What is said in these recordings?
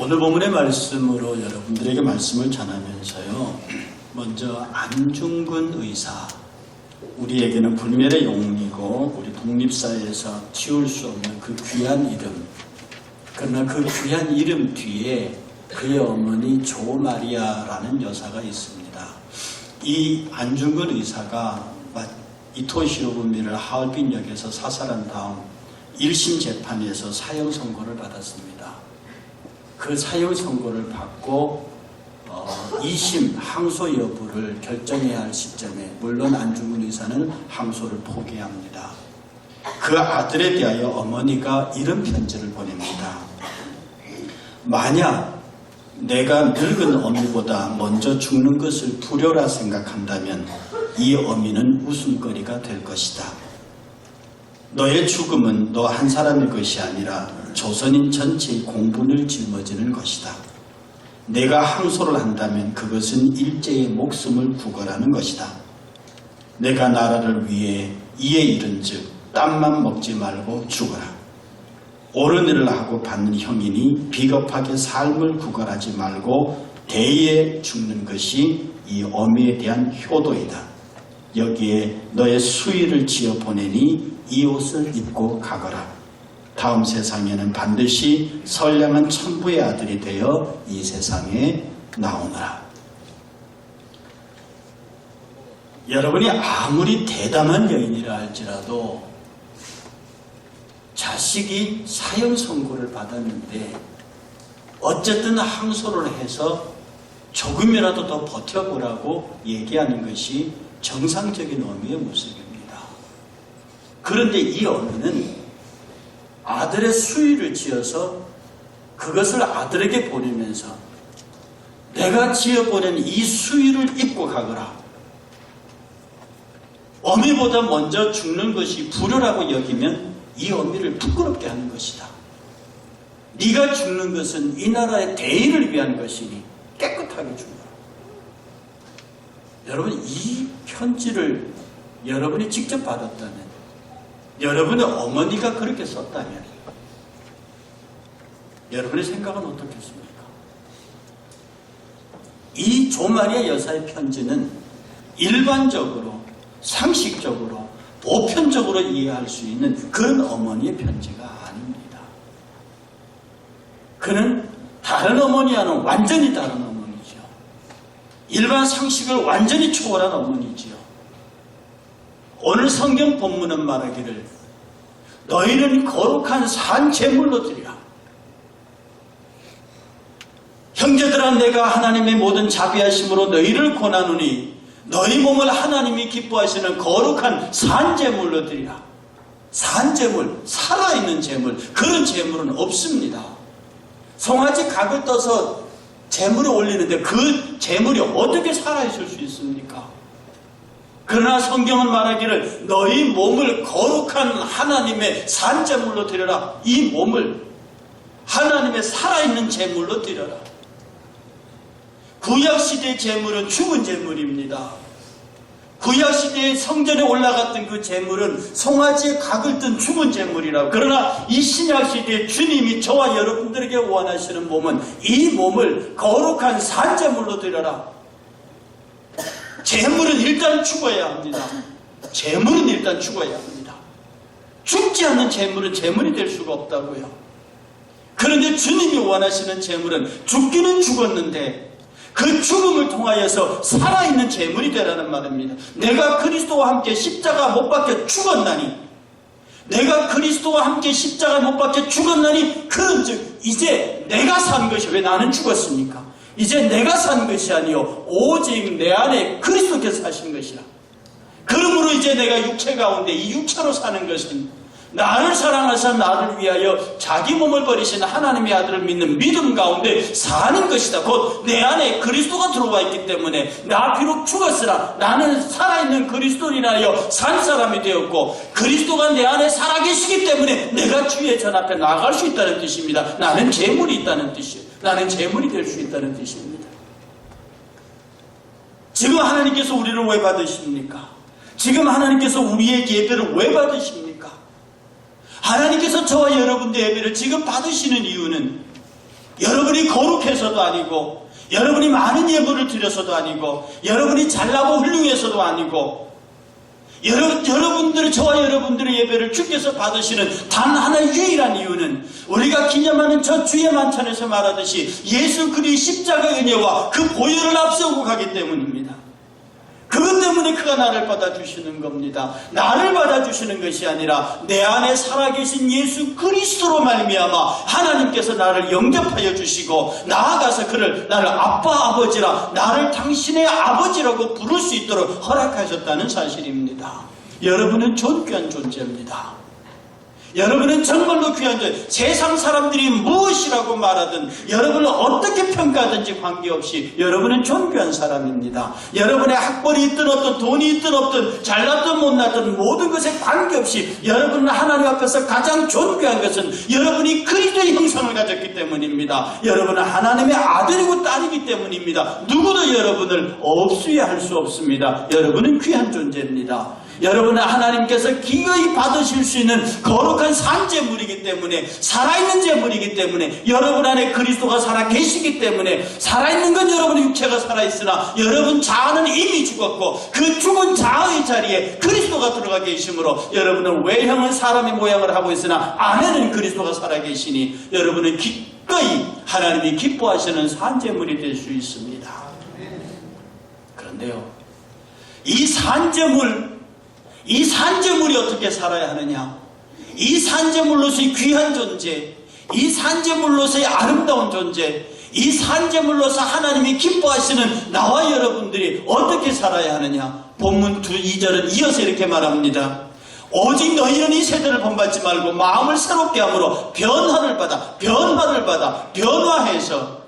오늘 본문의 말씀으로 여러분들에게 말씀을 전하면서요. 먼저 안중근 의사. 우리에게는 불멸의 영웅이고 우리 독립사회에서 지울 수 없는 그 귀한 이름. 그러나 그 귀한 이름 뒤에 그의 어머니 조마리아라는 여사가 있습니다. 이 안중근 의사가 이토시로 분미를 하얼빈역에서 사살한 다음 1심 재판에서 사형 선고를 받았습니다. 그 사형 선고를 받고 어, 2심 항소 여부를 결정해야 할 시점에 물론 안중근 의사는 항소를 포기합니다. 그 아들에 대하여 어머니가 이런 편지를 보냅니다. 만약 내가 늙은 어미보다 먼저 죽는 것을 불효라 생각한다면 이 어미는 웃음거리가 될 것이다. 너의 죽음은 너 한 사람의 것이 아니라 조선인 전체의 공분을 짊어지는 것이다. 내가 항소를 한다면 그것은 일제의 목숨을 구걸하는 것이다. 내가 나라를 위해 이에 이른 즉 땀만 먹지 말고 죽어라. 옳은 일을 하고 받는 형이니 비겁하게 삶을 구걸하지 말고 대의에 죽는 것이 이 어미에 대한 효도이다. 여기에 너의 수의를 지어 보내니 이 옷을 입고 가거라. 다음 세상에는 반드시 선량한 천부의 아들이 되어 이 세상에 나오너라. 여러분이 아무리 대담한 여인이라 할지라도 자식이 사형 선고를 받았는데 어쨌든 항소를 해서 조금이라도 더 버텨보라고 얘기하는 것이 정상적인 어미의 모습입니다. 그런데 이 어미는 아들의 수위를 지어서 그것을 아들에게 보내면서 내가 지어보낸 이 수위를 입고 가거라. 어미보다 먼저 죽는 것이 불효라고 여기면 이 어미를 부끄럽게 하는 것이다. 네가 죽는 것은 이 나라의 대의를 위한 것이니 깨끗하게 죽어라. 여러분 이 편지를 여러분이 직접 받았다면 여러분의 어머니가 그렇게 썼다면 여러분의 생각은 어떻겠습니까? 이 조마리아 여사의 편지는 일반적으로 상식적으로 보편적으로 이해할 수 있는 그런 어머니의 편지가 아닙니다. 그는 다른 어머니와는 완전히 다른 어머니죠. 일반 상식을 완전히 초월한 어머니지요. 오늘 성경 본문은 말하기를 너희는 거룩한 산 제물로 드리라. 형제들아 내가 하나님의 모든 자비하심으로 너희를 권하노니 너희 몸을 하나님이 기뻐하시는 거룩한 산재물로 드리라. 산재물, 살아있는 재물, 그런 재물은 없습니다. 송아지 각을 떠서 재물을 올리는데 그 재물이 어떻게 살아있을 수 있습니까? 그러나 성경은 말하기를 너희 몸을 거룩한 하나님의 산재물로 드려라. 이 몸을 하나님의 살아있는 재물로 드려라. 구약시대 재물은 죽은 재물입니다. 구약시대의 성전에 올라갔던 그 재물은 송아지의 각을 뜬 죽은 재물이라. 그러나 이 신약시대에 주님이 저와 여러분들에게 원하시는 몸은 이 몸을 거룩한 산재물로 드려라. 재물은 일단 죽어야 합니다. 재물은 일단 죽어야 합니다. 죽지 않는 재물은 재물이 될 수가 없다고요. 그런데 주님이 원하시는 재물은 죽기는 죽었는데 그 죽음을 통하여서 살아있는 재물이 되라는 말입니다. 내가 그리스도와 함께 십자가 못 박혀 죽었나니 내가 그리스도와 함께 십자가 못 박혀 죽었나니 그런즉 이제 내가 산 것이 왜 나는 죽었습니까? 이제 내가 산 것이 아니요 오직 내 안에 그리스도께서 사신 것이라. 그러므로 이제 내가 육체 가운데 이 육체로 사는 것은 나를 사랑하사 나를 위하여 자기 몸을 버리신 하나님의 아들을 믿는 믿음 가운데 사는 것이다. 곧 내 안에 그리스도가 들어와 있기 때문에 나 비록 죽었으나 나는 살아있는 그리스도인하여 산 사람이 되었고 그리스도가 내 안에 살아계시기 때문에 내가 주의 전 앞에 나갈 수 있다는 뜻입니다. 나는 재물이 있다는 뜻이에요. 나는 재물이 될 수 있다는 뜻입니다. 지금 하나님께서 우리를 왜 받으십니까? 지금 하나님께서 우리의 예배를 왜 받으십니까? 하나님께서 저와 여러분의 예배를 지금 받으시는 이유는 여러분이 거룩해서도 아니고 여러분이 많은 예물을 드려서도 아니고 여러분이 잘나고 훌륭해서도 아니고 여러분, 여러분들의 저와 여러분들의 예배를 주께서 받으시는 단 하나의 유일한 이유는 우리가 기념하는 저 주의 만찬에서 말하듯이 예수 그리스도의 십자가의 은혜와 그 보혈을 앞세우고 가기 때문입니다. 그것 때문에 그가 나를 받아주시는 겁니다. 나를 받아주시는 것이 아니라 내 안에 살아계신 예수 그리스도로 말미암아 하나님께서 나를 영접하여 주시고 나아가서 그를 나를 아빠 아버지라 나를 당신의 아버지라고 부를 수 있도록 허락하셨다는 사실입니다. 여러분은 존귀한 존재입니다. 여러분은 정말로 귀한 존재. 세상 사람들이 무엇이라고 말하든 여러분을 어떻게 평가하든지 관계없이 여러분은 존귀한 사람입니다. 여러분의 학벌이 있든 어떤 돈이 있든 없든 잘났든 못났든 모든 것에 관계없이 여러분은 하나님 앞에서 가장 존귀한 것은 여러분이 그리스도의 형상을 가졌기 때문입니다. 여러분은 하나님의 아들이고 딸이기 때문입니다. 누구도 여러분을 없수야 할 수 없습니다. 여러분은 귀한 존재입니다. 여러분은 하나님께서 기꺼이 받으실 수 있는 거룩한 산재물이기 때문에 살아있는 재물이기 때문에 여러분 안에 그리스도가 살아 계시기 때문에 살아있는 건 여러분의 육체가 살아있으나 여러분 자아는 이미 죽었고 그 죽은 자아의 자리에 그리스도가 들어가 계시므로 여러분은 외형은 사람의 모양을 하고 있으나 안에는 그리스도가 살아 계시니 여러분은 기꺼이 하나님이 기뻐하시는 산재물이 될 수 있습니다. 그런데요, 이 산재물 이 산재물이 어떻게 살아야 하느냐? 이 산재물로서의 귀한 존재, 이 산재물로서의 아름다운 존재, 이 산재물로서 하나님이 기뻐하시는 나와 여러분들이 어떻게 살아야 하느냐? 본문 두 2절은 이어서 이렇게 말합니다. 오직 너희는 이 세대를 본받지 말고 마음을 새롭게 함으로 변화를 받아, 변화를 받아, 변화해서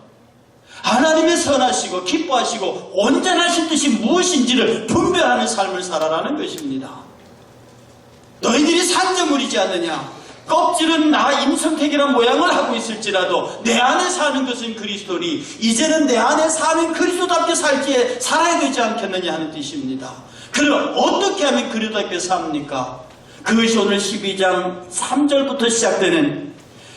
하나님의 선하시고 기뻐하시고 온전하신 뜻이 무엇인지를 분별하는 삶을 살아라는 것입니다. 너희들이 산재물이지 않느냐? 껍질은 나 임성택이란 모양을 하고 있을지라도 내 안에 사는 것은 그리스도니 이제는 내 안에 사는 그리스도답게 살기에 살아야 되지 않겠느냐 하는 뜻입니다. 그럼 어떻게 하면 그리스도답게 삽니까? 그것이 오늘 12장 3절부터 시작되는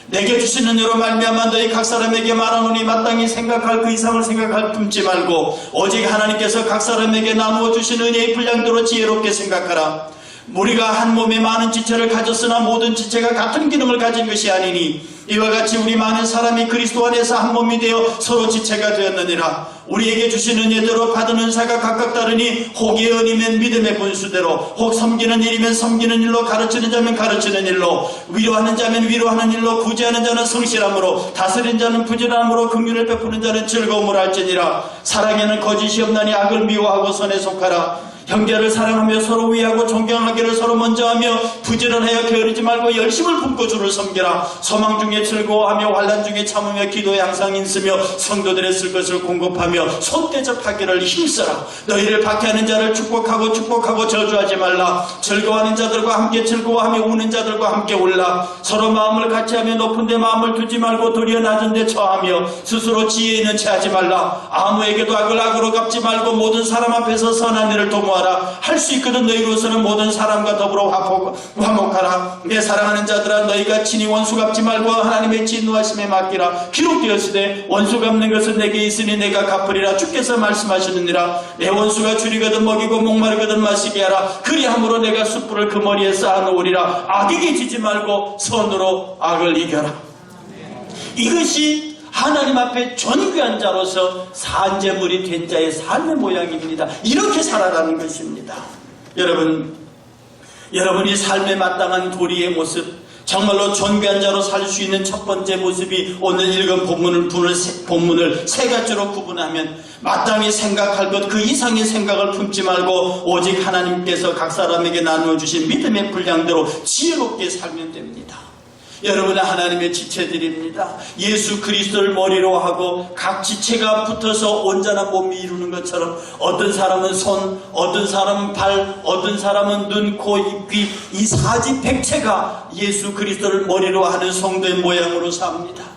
내게 주신 은혜로 말미암아 너희 각 사람에게 말하노니 마땅히 생각할 그 이상을 생각할 품지 말고 오직 하나님께서 각 사람에게 나누어 주신 은혜의 분량대로 지혜롭게 생각하라. 우리가 한 몸에 많은 지체를 가졌으나 모든 지체가 같은 기능을 가진 것이 아니니 이와 같이 우리 많은 사람이 그리스도 안에서 한 몸이 되어 서로 지체가 되었느니라. 우리에게 주신 은혜대로 받은 은사가 각각 다르니 혹의 은이면 믿음의 분수대로 혹 섬기는 일이면 섬기는 일로 가르치는 자면 가르치는 일로 위로하는 자면 위로하는 일로 구제하는 자는 성실함으로 다스린 자는 부지런함으로 긍휼을 베푸는 자는 즐거움을 할지니라. 사랑에는 거짓이 없나니 악을 미워하고 선에 속하라 형제를 사랑하며 서로 위하고 존경하기를 서로 먼저 하며 부지런하여 게으르지 말고 열심을 품고 주를 섬기라. 소망 중에 즐거워하며 환란 중에 참으며 기도에 항상 있으며 성도들의 쓸 것을 공급하며 손대접하기를 힘써라. 너희를 박해하는 자를 축복하고 축복하고 저주하지 말라. 즐거워하는 자들과 함께 즐거워하며 우는 자들과 함께 올라. 서로 마음을 같이하며 높은 데 마음을 두지 말고 도리어 낮은 데 처하며 스스로 지혜 있는 채 하지 말라. 아무에게도 악을 악으로 갚지 말고 모든 사람 앞에서 선한 일을 도모 하라. 할 수 있거든 너희로서는 모든 사람과 더불어 화목하라. 내 사랑하는 자들아 너희가 친히 원수 갚지 말고 하나님의 진노하심에 맡기라. 기록되었으되 원수 갚는 것은 내게 있으니 내가 갚으리라. 주께서 말씀하시느니라. 내 원수가 줄이거든 먹이고 목마르거든 마시게 하라. 그리함으로 내가 숯불을 그 머리에 쌓아놓으리라. 악에게 지지 말고 선으로 악을 이겨라. 이것이 하나님 앞에 존귀한 자로서 산재물이 된 자의 삶의 모양입니다. 이렇게 살아가는 것입니다. 여러분, 여러분이 삶에 마땅한 도리의 모습, 정말로 존귀한 자로 살 수 있는 첫 번째 모습이 오늘 읽은 본문을, 분을 세- 본문을 세 가지로 구분하면 마땅히 생각할 것 그 이상의 생각을 품지 말고 오직 하나님께서 각 사람에게 나누어 주신 믿음의 분량대로 지혜롭게 살면 됩니다. 여러분은 하나님의 지체들입니다. 예수 그리스도를 머리로 하고 각 지체가 붙어서 온전한 몸이 이루는 것처럼 어떤 사람은 손, 어떤 사람은 발, 어떤 사람은 눈, 코, 입, 귀, 이 사지 백체가 예수 그리스도를 머리로 하는 성도의 모양으로 삽니다.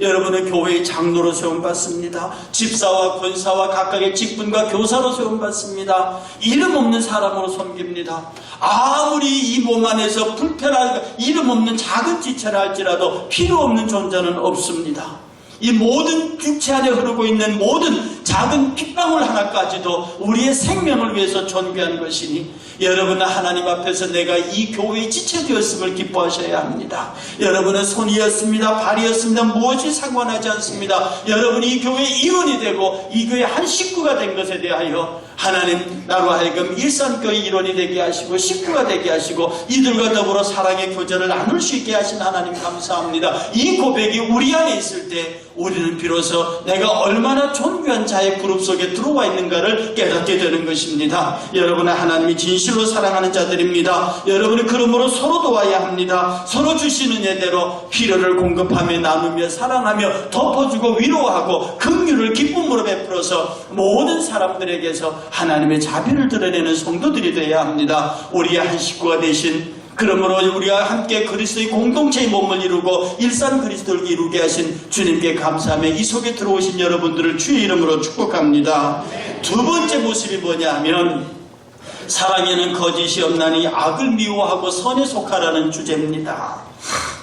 여러분은 교회의 장로로 세움받습니다. 집사와 권사와 각각의 직분과 교사로 세움받습니다. 이름 없는 사람으로 섬깁니다. 아무리 이 몸 안에서 불편한 이름 없는 작은 지체라 할지라도 필요 없는 존재는 없습니다. 이 모든 육체 안에 흐르고 있는 모든 작은 핏방울 하나까지도 우리의 생명을 위해서 존귀한 것이니 여러분은 하나님 앞에서 내가 이 교회의 지체되었음을 기뻐하셔야 합니다. 여러분은 손이었습니다. 발이었습니다. 무엇이 상관하지 않습니다. 여러분이 이 교회의 이원이 되고 이 교회의 한 식구가 된 것에 대하여 하나님 나로 하여금 일산교회 일원이 되게 하시고 식구가 되게 하시고 이들과 더불어 사랑의 교제를 나눌 수 있게 하신 하나님 감사합니다. 이 고백이 우리 안에 있을 때 우리는 비로소 내가 얼마나 존귀한 자의 그룹 속에 들어와 있는가를 깨닫게 되는 것입니다. 여러분은 하나님이 진실로 사랑하는 자들입니다. 여러분이 그러므로 서로 도와야 합니다. 서로 주시는 예대로 필요를 공급하며 나누며 사랑하며 덮어주고 위로하고 긍휼을 기쁨으로 베풀어서 모든 사람들에게서 하나님의 자비를 드러내는 성도들이 되어야 합니다. 우리의 한 식구가 되신 그러므로 우리가 함께 그리스도의 공동체의 몸을 이루고 일산 그리스도를 이루게 하신 주님께 감사하며 이 속에 들어오신 여러분들을 주의 이름으로 축복합니다. 두 번째 모습이 뭐냐 하면 사랑에는 거짓이 없나니 악을 미워하고 선에 속하라는 주제입니다.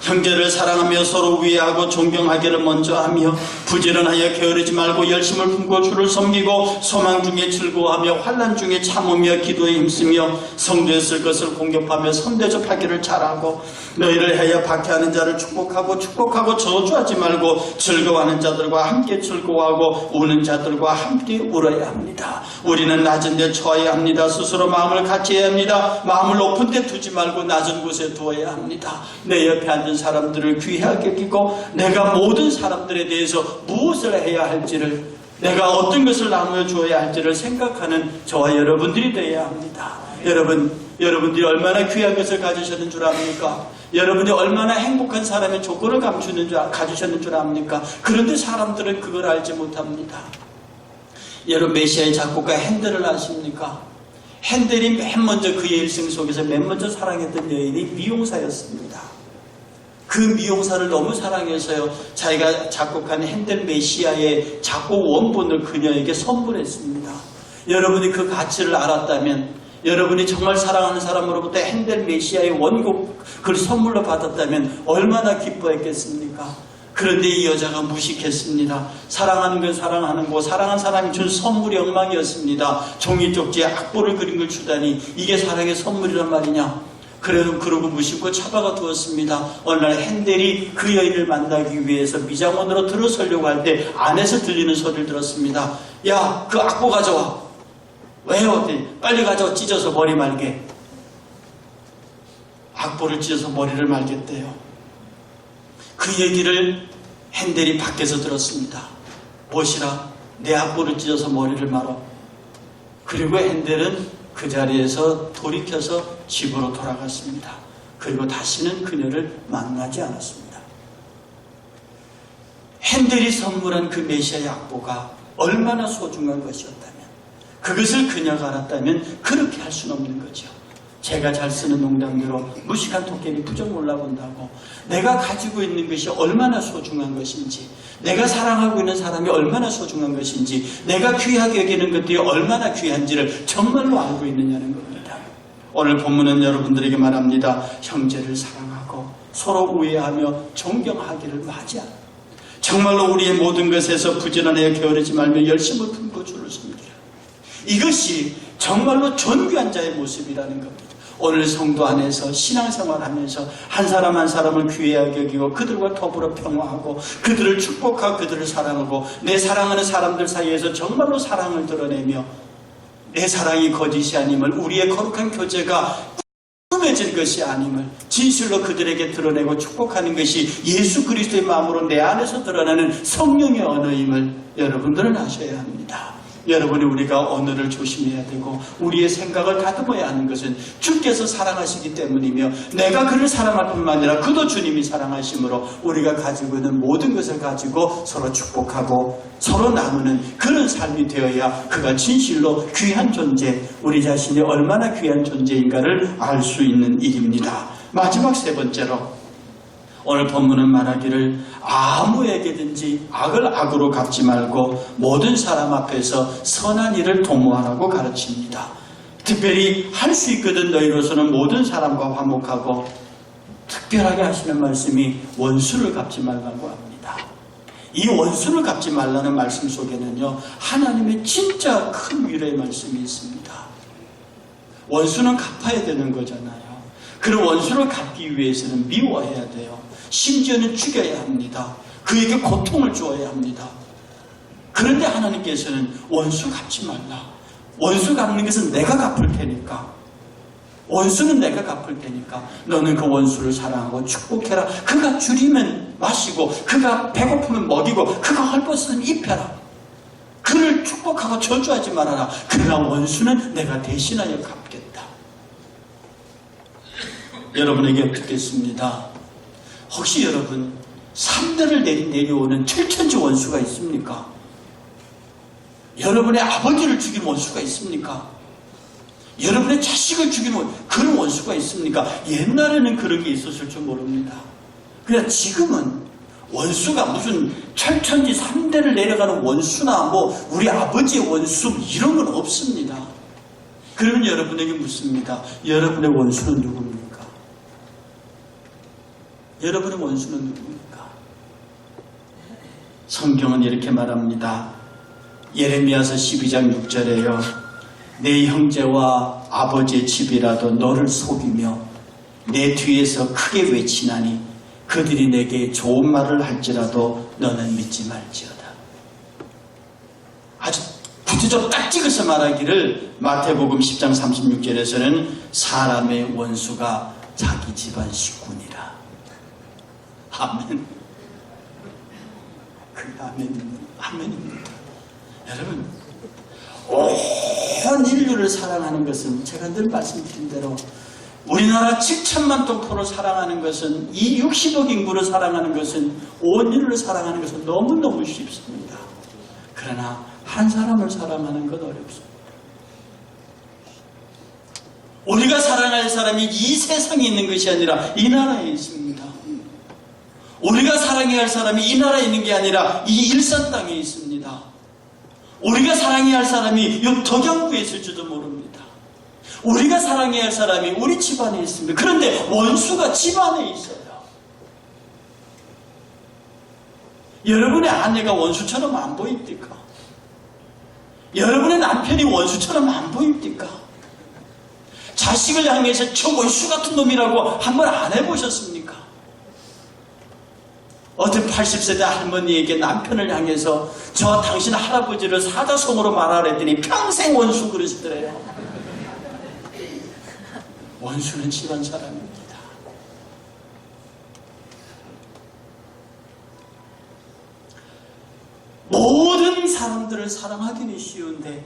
형제를 사랑하며 서로 위하고 존경하기를 먼저 하며 부지런하여 게으르지 말고 열심을 품고 주를 섬기고 소망 중에 즐거워하며 환난 중에 참으며 기도에 힘쓰며 성도에 쓸 것을 공격하며 선대접하기를 잘하고 너희를 해야 박해하는 자를 축복하고 축복하고 저주하지 말고 즐거워하는 자들과 함께 즐거워하고 우는 자들과 함께 울어야 합니다. 우리는 낮은 데 처해야 합니다. 스스로 마음을 같이 해야 합니다. 마음을 높은 데 두지 말고 낮은 곳에 두어야 합니다. 내 옆에 앉은 사람들을 귀하게 여기고 내가 모든 사람들에 대해서 무엇을 해야 할지를 내가 어떤 것을 나누어 주어야 할지를 생각하는 저와 여러분들이 되어야 합니다. 여러분, 여러분들이 얼마나 귀한 것을 가지셨는 줄 압니까? 여러분이 얼마나 행복한 사람의 조건을 감추는 줄, 아- 가지셨는 줄 압니까? 그런데 사람들은 그걸 알지 못합니다. 여러분 메시아의 작곡가 핸델을 아십니까? 핸델이 맨 먼저 그의 일생 속에서 맨 먼저 사랑했던 여인이 미용사였습니다. 그 미용사를 너무 사랑해서요, 자기가 작곡한 핸델 메시아의 작곡 원본을 그녀에게 선물했습니다. 여러분이 그 가치를 알았다면, 여러분이 정말 사랑하는 사람으로부터 핸델 메시아의 원곡 그 선물로 받았다면 얼마나 기뻐했겠습니까? 그런데 이 여자가 무식했습니다. 사랑하는 건 사랑하는 거, 사랑한 사람이 준 선물이 엉망이었습니다. 종이 쪽지에 악보를 그린 걸 주다니 이게 사랑의 선물이란 말이냐? 그래도 그러고 무심코 처박아 두었습니다. 어느 날 핸델이 그 여인을 만나기 위해서 미장원으로 들어서려고 할 때 안에서 들리는 소리를 들었습니다. 야, 그 악보 가져와. 왜요? 빨리 가져와 찢어서 머리 말게. 악보를 찢어서 머리를 말겠대요. 그 얘기를 핸델이 밖에서 들었습니다. 무엇이라? 내 악보를 찢어서 머리를 말어. 그리고 핸델은 그 자리에서 돌이켜서 집으로 돌아갔습니다. 그리고 다시는 그녀를 만나지 않았습니다. 핸델이 선물한 그 메시아의 악보가 얼마나 소중한 것이었다면 그것을 그녀가 알았다면 그렇게 할 수는 없는 거죠. 제가 잘 쓰는 농담대로 무식한 토끼는 부정 몰라본다고 내가 가지고 있는 것이 얼마나 소중한 것인지 내가 사랑하고 있는 사람이 얼마나 소중한 것인지 내가 귀하게 여기는 것들이 얼마나 귀한지를 정말로 알고 있느냐는 겁니다. 오늘 본문은 여러분들에게 말합니다. 형제를 사랑하고 서로 우애하며 존경하기를 맞이하 정말로 우리의 모든 것에서 부지런하여 게으르지 말며 열심을 품고 주를 섬기라. 이것이 정말로 존귀한 자의 모습이라는 겁니다. 오늘 성도 안에서 신앙생활 하면서 한 사람 한 사람을 귀하게 여기고 그들과 더불어 평화하고 그들을 축복하고 그들을 사랑하고 내 사랑하는 사람들 사이에서 정말로 사랑을 드러내며 내 사랑이 거짓이 아님을 우리의 거룩한 교제가 꾸며질 것이 아님을 진실로 그들에게 드러내고 축복하는 것이 예수 그리스도의 마음으로 내 안에서 드러나는 성령의 언어임을 여러분들은 아셔야 합니다. 여러분이 우리가 언어를 조심해야 되고 우리의 생각을 다듬어야 하는 것은 주께서 사랑하시기 때문이며 내가 그를 사랑할 뿐만 아니라 그도 주님이 사랑하심으로 우리가 가지고 있는 모든 것을 가지고 서로 축복하고 서로 나누는 그런 삶이 되어야 그가 진실로 귀한 존재 우리 자신이 얼마나 귀한 존재인가를 알 수 있는 일입니다. 마지막 세 번째로 오늘 본문은 말하기를 아무에게든지 악을 악으로 갚지 말고 모든 사람 앞에서 선한 일을 도모하라고 가르칩니다. 특별히 할 수 있거든 너희로서는 모든 사람과 화목하고 특별하게 하시는 말씀이 원수를 갚지 말라고 합니다. 이 원수를 갚지 말라는 말씀 속에는요, 하나님의 진짜 큰 위로의 말씀이 있습니다. 원수는 갚아야 되는 거잖아요. 그런 원수를 갚기 위해서는 미워해야 돼요. 심지어는 죽여야 합니다. 그에게 고통을 주어야 합니다. 그런데 하나님께서는 원수 갚지 말라. 원수 갚는 것은 내가 갚을 테니까. 원수는 내가 갚을 테니까 너는 그 원수를 사랑하고 축복해라. 그가 줄이면 마시고 그가 배고프면 먹이고 그가 헐벗으면 입혀라. 그를 축복하고 저주하지 말아라. 그러나 원수는 내가 대신하여 갚겠다. 여러분에게 듣겠습니다. 혹시 여러분 3대를 내리, 내려오는 철천지 원수가 있습니까? 여러분의 아버지를 죽인 원수가 있습니까? 여러분의 자식을 죽이는 그런 원수가 있습니까? 옛날에는 그런 게 있었을 줄 모릅니다. 그냥 지금은 원수가 무슨 철천지 3대를 내려가는 원수나 뭐 우리 아버지의 원수 이런 건 없습니다. 그러면 여러분에게 묻습니다. 여러분의 원수는 누굽니까? 여러분의 원수는 누굽니까? 성경은 이렇게 말합니다. 예레미야서 12장 6절에요. 내 형제와 아버지의 집이라도 너를 속이며 내 뒤에서 크게 외치나니 그들이 내게 좋은 말을 할지라도 너는 믿지 말지어다. 아주 구체적으로 딱 찍어서 말하기를 마태복음 10장 36절에서는 사람의 원수가 자기 집안 식구니라. 아멘. 그 아멘입니다. 아멘입니다. 여러분, 온 인류를 사랑하는 것은 제가 늘 말씀드린 대로 우리나라 7천만 동포를 사랑하는 것은 이 60억 인구를 사랑하는 것은 온 인류를 사랑하는 것은 너무너무 쉽습니다. 그러나 한 사람을 사랑하는 건 어렵습니다. 우리가 사랑할 사람이 이 세상에 있는 것이 아니라 이 나라에 있습니다. 우리가 사랑해야 할 사람이 이 나라에 있는 게 아니라 이 일산 땅에 있습니다. 우리가 사랑해야 할 사람이 이 덕양구에 있을지도 모릅니다. 우리가 사랑해야 할 사람이 우리 집안에 있습니다. 그런데 원수가 집안에 있어요. 여러분의 아내가 원수처럼 안 보입니까? 여러분의 남편이 원수처럼 안 보입니까? 자식을 향해서 저 원수 같은 놈이라고 한 번 안 해보셨습니까? 어떤 80세대 할머니에게 남편을 향해서 저 당신 할아버지를 사자성어로 말하라 했더니 평생 원수 그러시더래요. 원수는 집안 사람입니다. 모든 사람들을 사랑하기는 쉬운데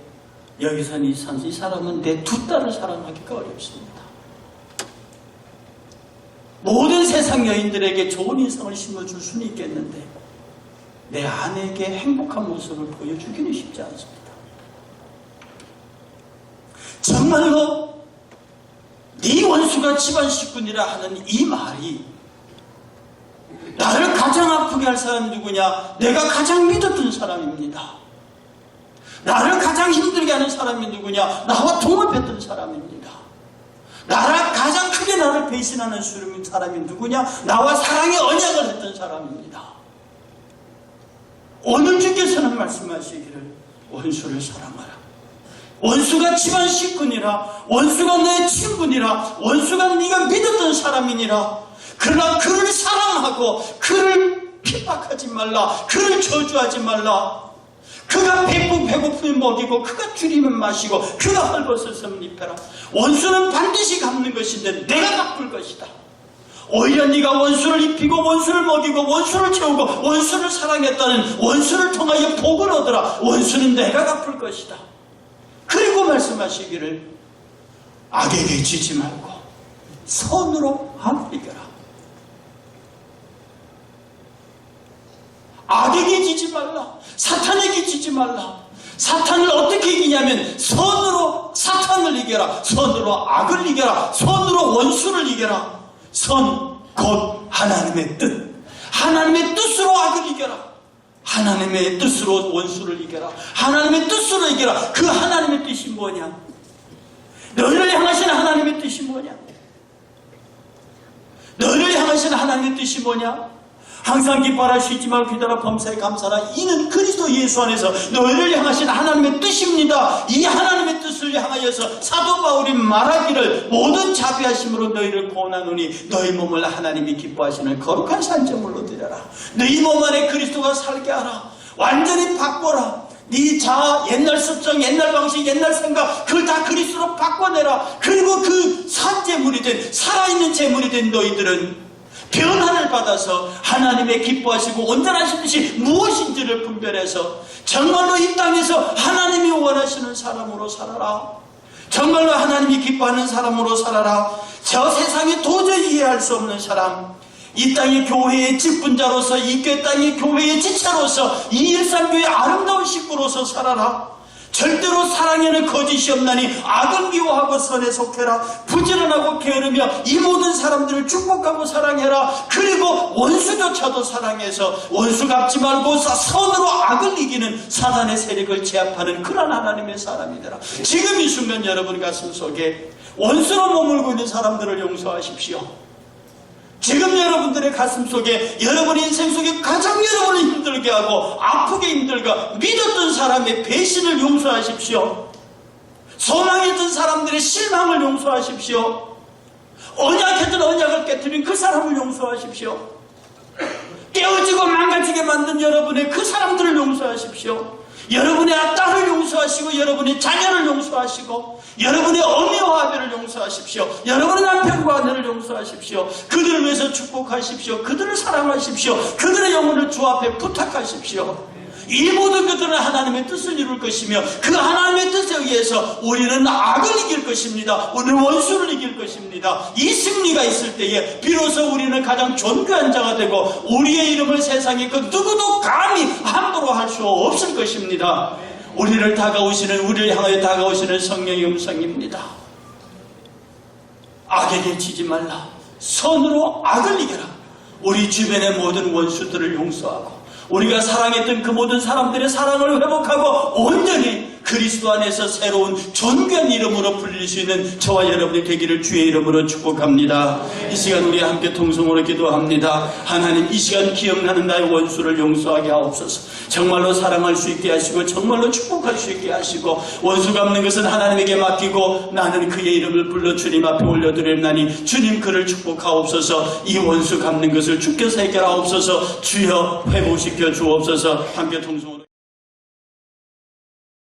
여기서는 이 사람은 내 두 딸을 사랑하기가 어렵습니다. 모든 세상 여인들에게 좋은 인상을 심어줄 수는 있겠는데 내 아내에게 행복한 모습을 보여주기는 쉽지 않습니다. 정말로 네 원수가 집안 식구니라 하는 이 말이 나를 가장 아프게 할 사람이 누구냐? 내가 가장 믿었던 사람입니다. 나를 가장 힘들게 하는 사람이 누구냐? 나와 동업했던 사람입니다. 나를 가장 크게 나를 배신하는 사람이 누구냐? 나와 사랑의 언약을 했던 사람입니다. 오늘 주께서는 말씀하시기를 원수를 사랑하라. 원수가 집안 식구니라 원수가 내 친구니라 원수가 네가 믿었던 사람이니라 그러나 그를 사랑하고 그를 핍박하지 말라 그를 저주하지 말라 그가 배고 배고프면 먹이고 그가 줄이면 마시고 그가 헐벗었으면 입혀라. 원수는 반드시 갚는 것인데 내가 갚을 것이다. 오히려 네가 원수를 입히고 원수를 먹이고 원수를 채우고 원수를 사랑했다는 원수를 통하여 복을 얻으라. 원수는 내가 갚을 것이다. 그리고 말씀하시기를 악에게 지지 말고 선으로 악을 이겨라. 악에게 지지 말라. 사탄에게 지지 말라. 사탄을 어떻게 이기냐면 선으로 사탄을 이겨라. 선으로 악을 이겨라. 선으로 원수를 이겨라. 선, 곧 하나님의 뜻. 하나님의 뜻으로 악을 이겨라. 하나님의 뜻으로 원수를 이겨라. 하나님의 뜻으로 이겨라. 그 하나님의 뜻이 뭐냐? 너희를 향하신 하나님의 뜻이 뭐냐? 너희를 향하신 하나님의 뜻이 뭐냐? 항상 기뻐하라 쉬지 말고 기도하라 범사에 감사하라. 이는 그리스도 예수 안에서 너희를 향하신 하나님의 뜻입니다. 이 하나님의 뜻을 향하여서 사도 바울이 말하기를 모든 자비하심으로 너희를 구원하노니 너희 몸을 하나님이 기뻐하시는 거룩한 산점물로 드려라. 너희 몸 안에 그리스도가 살게 하라. 완전히 바꿔라. 네 자아, 옛날 습성, 옛날 방식, 옛날 생각, 그걸 다 그리스도로 바꿔내라. 그리고 그 산재물이 된, 살아있는 재물이 된 너희들은 변화를 받아서 하나님의 기뻐하시고 온전하신 뜻이 무엇인지를 분별해서 정말로 이 땅에서 하나님이 원하시는 사람으로 살아라. 정말로 하나님이 기뻐하는 사람으로 살아라. 저 세상에 도저히 이해할 수 없는 사람. 이 땅의 교회의 직분자로서 이 땅의 교회의 지체로서 이 일상교회의 아름다운 식구로서 살아라. 절대로 사랑에는 거짓이 없나니 악을 미워하고 선에 속해라. 부지런하고 게으르며 이 모든 사람들을 축복하고 사랑해라. 그리고 원수조차도 사랑해서 원수 갚지 말고 사- 선으로 악을 이기는 사단의 세력을 제압하는 그런 하나님의 사람이 되라. 지금 이 순간 여러분 가슴 속에 원수로 머물고 있는 사람들을 용서하십시오. 지금 여러분들의 가슴 속에 여러분 인생 속에 가장 여러분을 힘들게 하고 아프게 힘들고 믿었던 사람의 배신을 용서하십시오. 소망했던 사람들의 실망을 용서하십시오. 언약했던 언약을 깨뜨린 그 사람을 용서하십시오. 깨어지고 망가지게 만든 여러분의 그 사람들을 용서하십시오. 여러분의 딸을 용서하시고 여러분의 자녀를 용서하시고 여러분의 어미와 아비를 용서하십시오. 여러분의 남편과 아내를 용서하십시오. 그들을 위해서 축복하십시오. 그들을 사랑하십시오. 그들의 영혼을 주 앞에 부탁하십시오. 이 모든 것들은 하나님의 뜻을 이룰 것이며 그 하나님의 뜻에 의해서 우리는 악을 이길 것입니다. 우리는 원수를 이길 것입니다. 이 승리가 있을 때에 비로소 우리는 가장 존귀한 자가 되고 우리의 이름을 세상에 그 누구도 감히 함부로 할 수 없을 것입니다. 우리를 다가오시는 우리를 향하여 다가오시는 성령의 음성입니다. 악에게 지지 말라. 선으로 악을 이겨라. 우리 주변의 모든 원수들을 용서하고 우리가 사랑했던 그 모든 사람들의 사랑을 회복하고 온전히 그리스도 안에서 새로운 존귀한 이름으로 불릴 수 있는 저와 여러분이 되기를 주의 이름으로 축복합니다. 이 시간 우리 함께 통성으로 기도합니다. 하나님 이 시간 기억나는 나의 원수를 용서하게 하옵소서. 정말로 사랑할 수 있게 하시고 정말로 축복할 수 있게 하시고 원수 갚는 것은 하나님에게 맡기고 나는 그의 이름을 불러 주님 앞에 올려드렸나니 주님 그를 축복하옵소서 이 원수 갚는 것을 주께서 해결하옵소서 주여 회복시켜 주옵소서 함께 통성